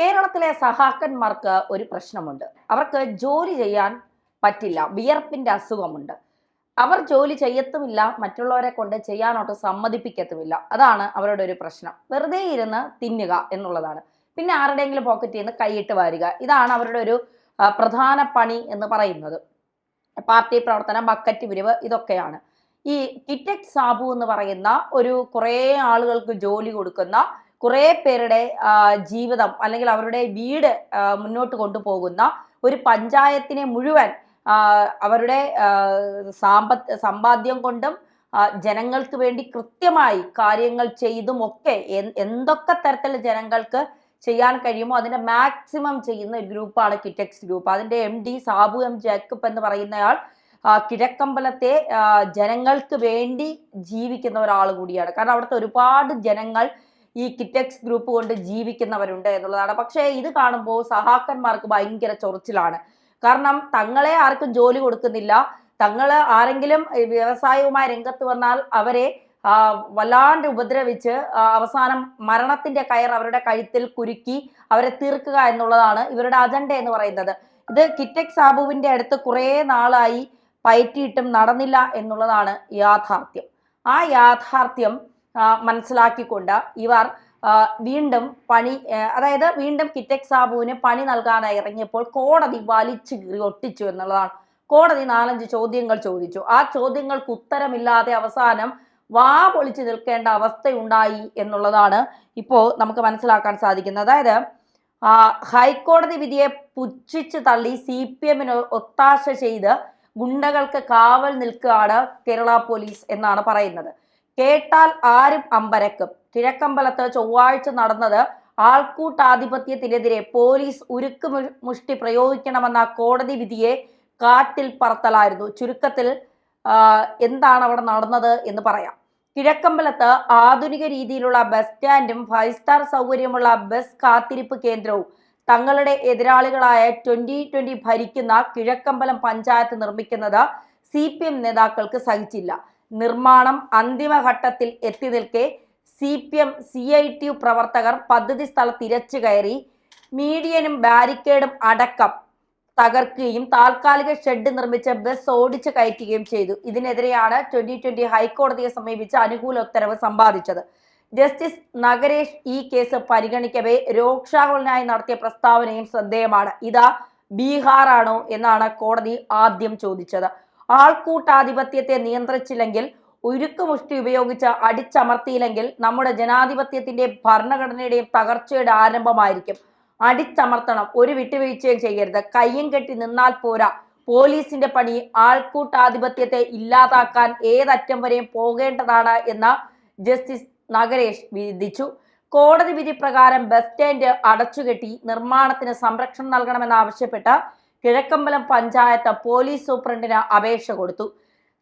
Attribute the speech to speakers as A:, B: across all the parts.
A: കേരളത്തിലെ സഹാക്കന്മാർക്ക് ഒരു പ്രശ്നമുണ്ട്. അവർക്ക് ജോലി ചെയ്യാൻ പറ്റില്ല വിയർപ്പിന്റെ അസുഖമുണ്ട്. അവർ ജോലി ചെയ്യത്തുമില്ല മറ്റുള്ളവരെ കൊണ്ട് ചെയ്യാനോട്ട് സമ്മതിപ്പിക്കത്തുമില്ല. അതാണ് അവരുടെ ഒരു പ്രശ്നം. വെറുതെ ഇരുന്ന് തിന്നുക എന്നുള്ളതാണ്. പിന്നെ ആരുടെയെങ്കിലും പോക്കറ്റിൽ നിന്ന് കൈയിട്ട് വാരുക. ഇതാണ് അവരുടെ ഒരു പ്രധാന പണി എന്ന് പറയുന്നത്. പാർട്ടി പ്രവർത്തനം ബക്കറ്റ് പിരിവ് ഇതൊക്കെയാണ്. ഈ കിറ്റക് സാബു എന്ന് പറയുന്ന ഒരു കുറേ ആളുകൾക്ക് ജോലി കൊടുക്കുന്ന കുറേ പേരുടെ ജീവിതം അല്ലെങ്കിൽ അവരുടെ വീട് മുന്നോട്ട് കൊണ്ടുപോകുന്ന ഒരു പഞ്ചായത്തിനെ മുഴുവൻ അവരുടെ സാമ്പത്ത് സമ്പാദ്യം കൊണ്ടും ജനങ്ങൾക്ക് വേണ്ടി കൃത്യമായി കാര്യങ്ങൾ ചെയ്തും ഒക്കെ എന്തൊക്കെ തരത്തിൽ ജനങ്ങൾക്ക് ചെയ്യാൻ കഴിയുമോ അതിന്റെ മാക്സിമം ചെയ്യുന്ന ഒരു ഗ്രൂപ്പാണ് കിറ്റക്സ് ഗ്രൂപ്പ്. അതിന്റെ M D Sabu M Jacob എന്ന് പറയുന്നയാൾ കിഴക്കമ്പലത്തെ ജനങ്ങൾക്ക് വേണ്ടി ജീവിക്കുന്ന ഒരാൾ കൂടിയാണ്. കാരണം അവിടുത്തെ ഒരുപാട് ജനങ്ങൾ ഈ കിറ്റക്സ് ഗ്രൂപ്പ് കൊണ്ട് ജീവിക്കുന്നവരുണ്ട് എന്നുള്ളതാണ്. പക്ഷേ ഇത് കാണുമ്പോൾ സഹാക്കന്മാർക്ക് ഭയങ്കര ചൊറിച്ചിലാണ്. കാരണം തങ്ങളെ ആർക്കും ജോലി കൊടുക്കുന്നില്ല. തങ്ങൾ ആരെങ്കിലും വ്യവസായവുമായി രംഗത്ത് വന്നാൽ അവരെ വല്ലാണ്ട് ഉപദ്രവിച്ച് അവസാനം മരണത്തിന്റെ കയർ അവരുടെ കഴുത്തിൽ കുരുക്കി അവരെ തീർക്കുക എന്നുള്ളതാണ് ഇവരുടെ അജണ്ട എന്ന് പറയുന്നത്. ഇത് കിറ്റക് സാബുവിന്റെ അടുത്ത് കുറേ നാളായി പയറ്റിയിട്ടും നടന്നില്ല എന്നുള്ളതാണ് യാഥാർത്ഥ്യം. ആ യാഥാർത്ഥ്യം മനസ്സിലാക്കിക്കൊണ്ട് ഇവർ വീണ്ടും പണി അതായത് വീണ്ടും കിറ്റക് സാബുവിന് പണി നൽകാനായി ഇറങ്ങിയപ്പോൾ കോടതി വലിച്ചു കീറി ഒട്ടിച്ചു എന്നുള്ളതാണ്. കോടതി നാലഞ്ച് ചോദ്യങ്ങൾ ചോദിച്ചു. ആ ചോദ്യങ്ങൾക്ക് ഉത്തരമില്ലാതെ അവസാനം വാ പൊളിച്ചു നിൽക്കേണ്ട അവസ്ഥയുണ്ടായി എന്നുള്ളതാണ് ഇപ്പോൾ നമുക്ക് മനസ്സിലാക്കാൻ സാധിക്കുന്നത്. അതായത് ഹൈക്കോടതി വിധിയെ പുച്ഛിച്ച് തള്ളി സി പി എമ്മിന് ഒത്താശ ചെയ്ത് ഗുണ്ടകൾക്ക് കാവൽ നിൽക്കുകയാണ് കേരള പോലീസ് എന്നാണ് പറയുന്നത്. കേട്ടാൽ ആരും അമ്പരക്കും. കിഴക്കമ്പലത്ത് ചൊവ്വാഴ്ച നടന്നത് ആൾക്കൂട്ടാധിപത്യത്തിനെതിരെ പോലീസ് ഉരുക്ക് മുഷ്ടി പ്രയോഗിക്കണമെന്ന കോടതി വിധിയെ കാറ്റിൽ പറത്തലായിരുന്നു. ചുരുക്കത്തിൽ എന്താണ് അവിടെ നടന്നത് എന്ന് പറയാം. കിഴക്കമ്പലത്ത് ആധുനിക രീതിയിലുള്ള ബസ് സ്റ്റാൻഡും ഫൈവ് സ്റ്റാർ സൗകര്യമുള്ള ബസ് കാത്തിരിപ്പ് കേന്ദ്രവും തങ്ങളുടെ എതിരാളികളായ ട്വന്റി ട്വന്റി ഭരിക്കുന്ന കിഴക്കമ്പലം പഞ്ചായത്ത് നിർമ്മിക്കുന്നത് സി പി എം നേതാക്കൾക്ക് സഹിച്ചില്ല. നിർമ്മാണം അന്തിമഘട്ടത്തിൽ എത്തി നിൽക്കെ C P M C I T U പ്രവർത്തകർ പദ്ധതി സ്ഥലം ഇരച്ചു കയറി മീഡിയനും ബാരിക്കേഡും അടക്കം തകർക്കുകയും താൽക്കാലിക ഷെഡ് നിർമ്മിച്ച ബസ് ഓടിച്ചു കയറ്റുകയും ചെയ്തു. ഇതിനെതിരെയാണ് ട്വന്റി ട്വന്റി ഹൈക്കോടതിയെ സമീപിച്ച് അനുകൂല ഉത്തരവ് സമ്പാദിച്ചത്. ജസ്റ്റിസ് നഗരേഷ് ഈ കേസ് പരിഗണിക്കവേ രോക്ഷാകുലനായി നടത്തിയ പ്രസ്താവനയും ശ്രദ്ധേയമാണ്. ഇതാ ബീഹാറാണോ എന്നാണ് കോടതി ആദ്യം ചോദിച്ചത്. ആൾക്കൂട്ടാധിപത്യത്തെ നിയന്ത്രിച്ചില്ലെങ്കിൽ ഉരുക്കുമുഷ്ടി ഉപയോഗിച്ച് അടിച്ചമർത്തിയില്ലെങ്കിൽ നമ്മുടെ ജനാധിപത്യത്തിന്റെ ഭരണഘടനയുടെയും തകർച്ചയുടെ ആരംഭമായിരിക്കും. അടിച്ചമർത്തണം ഒരു വിട്ടുവീഴ്ചയും ചെയ്യരുത്. കയ്യും കെട്ടി നിന്നാൽ പോരാ. പോലീസിന്റെ പണി ആൾക്കൂട്ടാധിപത്യത്തെ ഇല്ലാതാക്കാൻ ഏതറ്റം വരെയും പോകേണ്ടതാണ് എന്ന് ജസ്റ്റിസ് നഗരേഷ് വിധിച്ചു. കോടതി വിധി പ്രകാരം ബസ് സ്റ്റാൻഡ് അടച്ചുകെട്ടി നിർമ്മാണത്തിന് സംരക്ഷണം നൽകണമെന്നാവശ്യപ്പെട്ട് കിഴക്കമ്പലം പഞ്ചായത്ത് പോലീസ് സൂപ്രണ്ടിന് അപേക്ഷ കൊടുത്തു.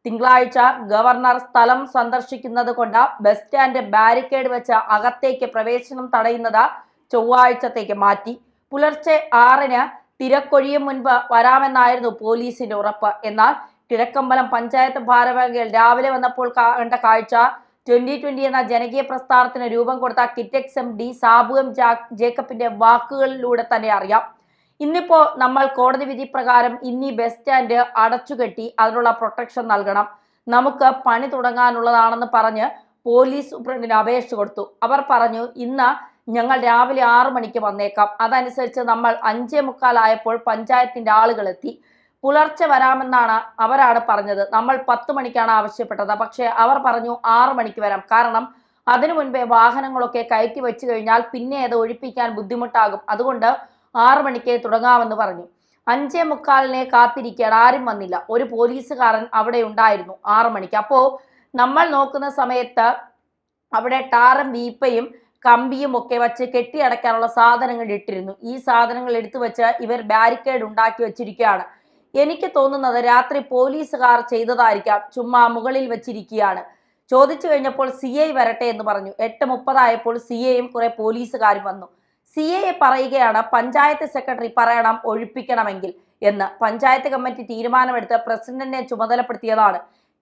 A: തിങ്കളാഴ്ച ഗവർണർ സ്ഥലം സന്ദർശിക്കുന്നത് കൊണ്ട് ബസ് സ്റ്റാൻഡ് ബാരിക്കേഡ് വെച്ച് അകത്തേക്ക് പ്രവേശനം തടയുന്നത് ചൊവ്വാഴ്ചത്തേക്ക് മാറ്റി. പുലർച്ചെ ആറിന് തിരക്കൊഴിയും മുൻപ് വരാമെന്നായിരുന്നു പോലീസിന്റെ ഉറപ്പ്. എന്നാൽ കിഴക്കമ്പലം പഞ്ചായത്ത് ഭാരവാഹികൾ രാവിലെ വന്നപ്പോൾ കണ്ട കാഴ്ച ട്വന്റി ട്വന്റി എന്ന ജനകീയ പ്രസ്ഥാനത്തിന് രൂപം കൊടുത്ത Kitex M D Sabu M ജാ- ജേക്കബിന്റെ വാക്കുകളിലൂടെ തന്നെ അറിയാം. ഇന്നിപ്പോ നമ്മൾ കോടതി വിധി പ്രകാരം ഇനി ബസ് സ്റ്റാൻഡ് അടച്ചുകെട്ടി അതിനുള്ള പ്രൊട്ടക്ഷൻ നൽകണം. നമുക്ക് പണി തുടങ്ങാനുള്ളതാണെന്ന് പറഞ്ഞ് പോലീസ് സൂപ്രണ്ടിന് അപേക്ഷ കൊടുത്തു. അവർ പറഞ്ഞു ഇന്ന് ഞങ്ങൾ രാവിലെ ആറു മണിക്ക് വന്നേക്കാം. അതനുസരിച്ച് നമ്മൾ അഞ്ചേ മുക്കാലായപ്പോൾ പഞ്ചായത്തിന്റെ ആളുകളെത്തി. പുലർച്ചെ വരാമെന്നാണ് അവരാണ് പറഞ്ഞത്. നമ്മൾ പത്ത് മണിക്കാണ് ആവശ്യപ്പെട്ടത്. പക്ഷേ അവർ പറഞ്ഞു ആറു മണിക്ക് വരാം. കാരണം അതിനു മുൻപേ വാഹനങ്ങളൊക്കെ കയറ്റി വെച്ച് കഴിഞ്ഞാൽ പിന്നെ അത് ഒഴിപ്പിക്കാൻ ബുദ്ധിമുട്ടാകും. അതുകൊണ്ട് ആറു മണിക്ക് തുടങ്ങാമെന്ന് പറഞ്ഞു. അഞ്ചേ മുക്കാലിനെ കാത്തിരിക്കാൻ ആരും വന്നില്ല. ഒരു പോലീസുകാരൻ അവിടെ ഉണ്ടായിരുന്നു ആറു മണിക്ക്. അപ്പോൾ നമ്മൾ നോക്കുന്ന സമയത്ത് അവിടെ ടാറും വീപ്പയും കമ്പിയും ഒക്കെ വെച്ച് കെട്ടിയടക്കാനുള്ള സാധനങ്ങൾ ഇട്ടിരുന്നു. ഈ സാധനങ്ങൾ എടുത്തു വെച്ച് ഇവർ ബാരിക്കേഡ് ഉണ്ടാക്കി വെച്ചിരിക്കുകയാണ്. എനിക്ക് തോന്നുന്നത് രാത്രി പോലീസുകാർ ചെയ്തതായിരിക്കാം. ചുമ്മാ മുകളിൽ വെച്ചിരിക്കുകയാണ്. ചോദിച്ചു കഴിഞ്ഞപ്പോൾ സി ഐ വരട്ടെ എന്ന് പറഞ്ഞു. എട്ട് മുപ്പതായപ്പോൾ സി ഐയും കുറെ പോലീസുകാരും വന്നു. സി എ പറയുകയാണ് പഞ്ചായത്ത് സെക്രട്ടറി പറയണം ഒഴിപ്പിക്കണമെങ്കിൽ എന്ന്. പഞ്ചായത്ത് കമ്മിറ്റി തീരുമാനമെടുത്ത് പ്രസിഡന്റിനെ ചുമതലപ്പെടുത്തിയതാണ്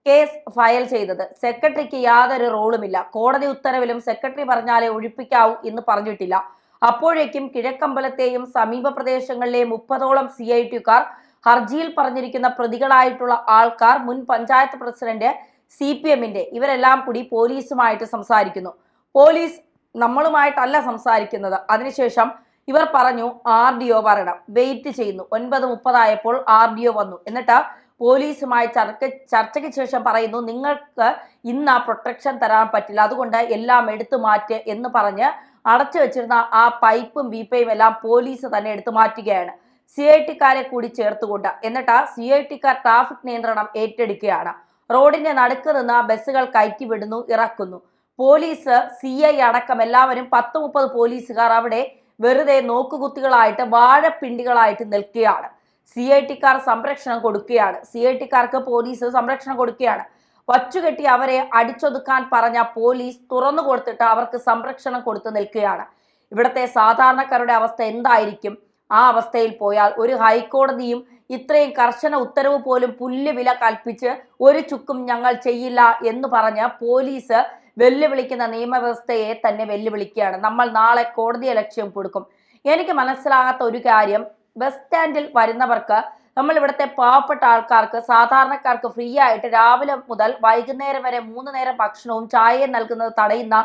A: കേസ് ഫയൽ ചെയ്തത്. സെക്രട്ടറിക്ക് യാതൊരു റോളുമില്ല. കോടതി ഉത്തരവിലും സെക്രട്ടറി പറഞ്ഞാലേ ഒഴിപ്പിക്കാവൂ എന്ന് പറഞ്ഞിട്ടില്ല. അപ്പോഴേക്കും കിഴക്കമ്പലത്തെയും സമീപ പ്രദേശങ്ങളിലെയും മുപ്പതോളം സി ഐ ടിക്കാർ ഹർജിയിൽ പറഞ്ഞിരിക്കുന്ന പ്രതികളായിട്ടുള്ള ആൾക്കാർ മുൻ പഞ്ചായത്ത് പ്രസിഡന്റ് സി പി എമ്മിന്റെ ഇവരെല്ലാം കൂടി പോലീസുമായിട്ട് സംസാരിക്കുന്നു. പോലീസ് നമ്മളുമായിട്ടല്ല സംസാരിക്കുന്നത്. അതിനുശേഷം ഇവർ പറഞ്ഞു ആർ ഡി ഒ പറയണം. വെയിറ്റ് ചെയ്യുന്നു. ഒൻപത് മുപ്പതായപ്പോൾ ആർ ഡി ഒ വന്നു. എന്നിട്ട് പോലീസുമായി ചർച്ച ചർച്ചയ്ക്ക് ശേഷം പറയുന്നു നിങ്ങൾക്ക് ഇന്ന് ആ പ്രൊട്ടക്ഷൻ തരാൻ പറ്റില്ല. അതുകൊണ്ട് എല്ലാം എടുത്തു മാറ്റ് എന്ന് പറഞ്ഞ് അടച്ചു വെച്ചിരുന്ന ആ പൈപ്പും വീപ്പയും എല്ലാം പോലീസ് തന്നെ എടുത്തു മാറ്റുകയാണ്. സി ഐ ടിക്കാരെ കൂടി ചേർത്തുകൊണ്ട് എന്നിട്ട് സി ഐ ടിക്കാർ ട്രാഫിക് നിയന്ത്രണം ഏറ്റെടുക്കുകയാണ്. റോഡിന്റെ നടുക്ക് നിന്ന് ബസ്സുകൾ കയറ്റി വിടുന്നു ഇറക്കുന്നു. പോലീസ് സി ഐ അടക്കം എല്ലാവരും പത്ത് മുപ്പത് പോലീസുകാർ അവിടെ വെറുതെ നോക്കുകുത്തികളായിട്ട് വാഴപ്പിണ്ടികളായിട്ട് നിൽക്കുകയാണ്. സി ഐ ടിക്കാർ സംരക്ഷണം കൊടുക്കുകയാണ്. സി ഐ ടിക്കാർക്ക് പോലീസ് സംരക്ഷണം കൊടുക്കുകയാണ്. വച്ചുകെട്ടി അവരെ അടിച്ചൊതുക്കാൻ പറഞ്ഞ പോലീസ് തുറന്നു കൊടുത്തിട്ട് അവർക്ക് സംരക്ഷണം കൊടുത്തു നിൽക്കുകയാണ്. ഇവിടുത്തെ സാധാരണക്കാരുടെ അവസ്ഥ എന്തായിരിക്കും? ആ അവസ്ഥയിൽ പോയാൽ ഒരു ഹൈക്കോടതിയും ഇത്രയും കർശന ഉത്തരവ് പോലും പുല്ല് വില കൽപ്പിച്ച് ഒരു ചുക്കും ഞങ്ങൾ ചെയ്യില്ല എന്ന് പറഞ്ഞ് പോലീസ് വെല്ലുവിളിക്കുന്ന നിയമവ്യവസ്ഥയെ തന്നെ വെല്ലുവിളിക്കുകയാണ്. നമ്മൾ നാളെ കോടതിയെ ലക്ഷ്യം കൊടുക്കും. എനിക്ക് മനസ്സിലാകാത്ത ഒരു കാര്യം ബസ് സ്റ്റാൻഡിൽ വരുന്നവർക്ക് നമ്മൾ ഇവിടുത്തെ പാവപ്പെട്ട ആൾക്കാർക്ക് സാധാരണക്കാർക്ക് ഫ്രീ ആയിട്ട് രാവിലെ മുതൽ വൈകുന്നേരം വരെ മൂന്ന് നേരം ഭക്ഷണവും ചായയും നൽകുന്നത് തടയുന്ന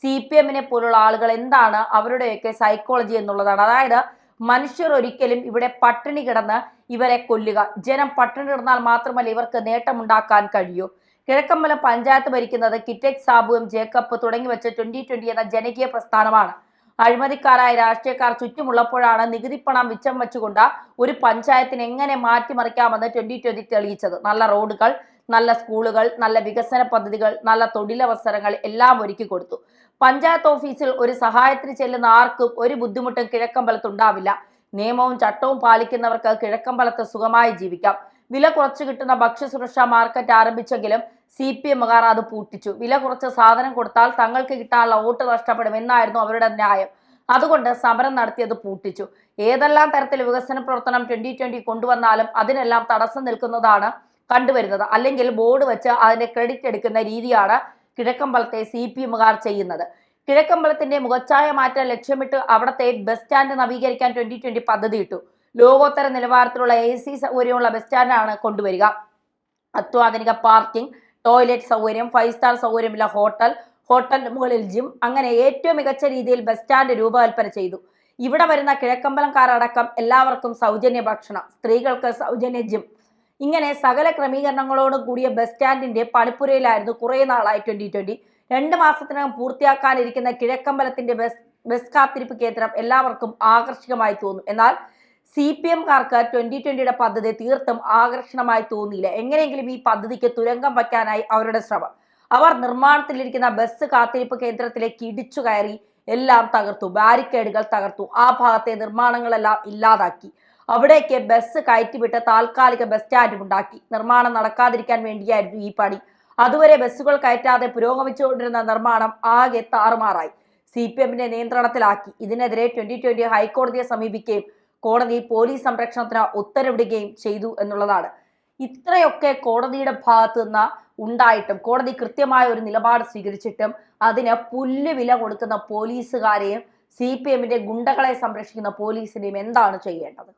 A: സി പി എമ്മിനെ പോലുള്ള ആളുകൾ എന്താണ്? അവരുടെയൊക്കെ സൈക്കോളജി എന്നുള്ളതാണ്. അതായത് മനുഷ്യർ ഒരിക്കലും ഇവിടെ പട്ടിണി കിടന്ന് ഇവരെ കൊല്ലുക. ജനം പട്ടിണി കിടന്നാൽ മാത്രമല്ല ഇവർക്ക് നേട്ടമുണ്ടാക്കാൻ കഴിയൂ. കിഴക്കമ്പലം പഞ്ചായത്ത് ഭരിക്കുന്നത് കിറ്റെക് സാബുവും ജേക്കബ് തുടങ്ങി വെച്ച ട്വന്റി ട്വന്റി എന്ന ജനകീയ പ്രസ്ഥാനമാണ്. അഴിമതിക്കാരായ രാഷ്ട്രീയക്കാർ ചുറ്റുമുള്ളപ്പോഴാണ് നികുതി പണം മിച്ചം വെച്ചുകൊണ്ട് ഒരു പഞ്ചായത്തിന് എങ്ങനെ മാറ്റിമറിക്കാമെന്ന് ട്വന്റി ട്വന്റി തെളിയിച്ചത്. നല്ല റോഡുകൾ നല്ല സ്കൂളുകൾ നല്ല വികസന പദ്ധതികൾ നല്ല തൊഴിലവസരങ്ങൾ എല്ലാം ഒരുക്കി കൊടുത്തു. പഞ്ചായത്ത് ഓഫീസിൽ ഒരു സഹായത്തിന് ചെല്ലുന്ന ആർക്കും ഒരു ബുദ്ധിമുട്ടും കിഴക്കമ്പലത്ത് ഉണ്ടാവില്ല. നിയമവും ചട്ടവും പാലിക്കുന്നവർക്ക് കിഴക്കമ്പലത്ത് സുഖമായി ജീവിക്കാം. വില കുറച്ചു കിട്ടുന്ന ഭക്ഷ്യസുരക്ഷാ മാർക്കറ്റ് ആരംഭിച്ചെങ്കിലും സി പി എമ്മുകാർ അത് പൂട്ടിച്ചു. വില കുറച്ച് സാധനം കൊടുത്താൽ തങ്ങൾക്ക് കിട്ടാനുള്ള വോട്ട് നഷ്ടപ്പെടും എന്നായിരുന്നു അവരുടെ ന്യായം. അതുകൊണ്ട് സമരം നടത്തിയത് പൂട്ടിച്ചു. ഏതെല്ലാം തരത്തിൽ വികസന പ്രവർത്തനം ട്വന്റി ട്വന്റി കൊണ്ടുവന്നാലും അതിനെല്ലാം തടസ്സം നിൽക്കുന്നതാണ് കണ്ടുവരുന്നത്. അല്ലെങ്കിൽ ബോർഡ് വെച്ച് അതിന്റെ ക്രെഡിറ്റ് എടുക്കുന്ന രീതിയാണ് കിഴക്കമ്പലത്തെ സി പി എമ്മുകാർ ചെയ്യുന്നത്. കിഴക്കമ്പലത്തിന്റെ മുഖച്ഛായ മാറ്റാൻ ലക്ഷ്യമിട്ട് അവിടത്തെ ബസ് സ്റ്റാൻഡ് നവീകരിക്കാൻ ട്വന്റി ട്വന്റി പദ്ധതിയിട്ടു ലോകോത്തര നിലവാരത്തിലുള്ള എ സി സൗകര്യമുള്ള ബസ് സ്റ്റാൻഡാണ് കൊണ്ടുവരിക. അത്യാധുനിക പാർക്കിംഗ് ടോയ്ലറ്റ് സൗകര്യം ഫൈവ് സ്റ്റാർ സൗകര്യമുള്ള ഹോട്ടൽ ഹോട്ടലിന് മുകളിൽ ജിം അങ്ങനെ ഏറ്റവും മികച്ച രീതിയിൽ ബസ് സ്റ്റാൻഡ് രൂപകൽപ്പന ചെയ്തു. ഇവിടെ വരുന്ന കിഴക്കമ്പലംകാരടക്കം എല്ലാവർക്കും സൗജന്യ ഭക്ഷണം സ്ത്രീകൾക്ക് സൗജന്യ ജിം ഇങ്ങനെ സകല ക്രമീകരണങ്ങളോട് കൂടിയ ബസ് സ്റ്റാൻഡിന്റെ പണിപ്പുരയിലായിരുന്നു കുറേ നാളായി ട്വന്റി ട്വന്റി രണ്ട് മാസത്തിനകം പൂർത്തിയാക്കാനിരിക്കുന്ന കിഴക്കമ്പലത്തിന്റെ ബസ് ബസ് കാത്തിരിപ്പ് കേന്ദ്രം എല്ലാവർക്കും ആകർഷകമായി തോന്നും. എന്നാൽ സി പി എംകാർക്ക് ട്വന്റി ട്വന്റിയുടെ പദ്ധതി തീർത്തും ആകർഷണമായി തോന്നിയില്ല. എങ്ങനെയെങ്കിലും ഈ പദ്ധതിക്ക് തുരങ്കം വയ്ക്കാനായി അവരുടെ ശ്രമം. അവർ നിർമ്മാണത്തിലിരിക്കുന്ന ബസ് കാത്തിരിപ്പ് കേന്ദ്രത്തിലേക്ക് ഇടിച്ചു കയറി എല്ലാം തകർത്തു. ബാരിക്കേഡുകൾ തകർത്തു. ആ ഭാഗത്തെ നിർമ്മാണങ്ങളെല്ലാം ഇല്ലാതാക്കി. അവിടേക്ക് ബസ് കയറ്റിവിട്ട് താൽക്കാലിക ബസ് സ്റ്റാൻഡും ഉണ്ടാക്കി. നിർമ്മാണം നടക്കാതിരിക്കാൻ വേണ്ടിയായിരുന്നു ഈ പണി. അതുവരെ ബസ്സുകൾ കയറ്റാതെ പുരോഗമിച്ചുകൊണ്ടിരുന്ന നിർമ്മാണം ആകെ താറുമാറായി. സി പി എമ്മിന്റെ നിയന്ത്രണത്തിലാക്കി. ഇതിനെതിരെ ട്വന്റി ട്വന്റി ഹൈക്കോടതിയെ സമീപിക്കുകയും കോടതി പോലീസ് സംരക്ഷണത്തിന് ഉത്തരവിടുകയും ചെയ്തു എന്നുള്ളതാണ്. ഇത്രയൊക്കെ കോടതിയുടെ ഭാഗത്ത് നിന്ന് ഉണ്ടായിട്ടും കോടതി കൃത്യമായ ഒരു നിലപാട് സ്വീകരിച്ചിട്ടും അതിന് പുല്ല് വില കൊടുക്കുന്ന പോലീസുകാരെയും സി പി എമ്മിന്റെ ഗുണ്ടകളെ സംരക്ഷിക്കുന്ന പോലീസിനെയും എന്താണ് ചെയ്യേണ്ടത്?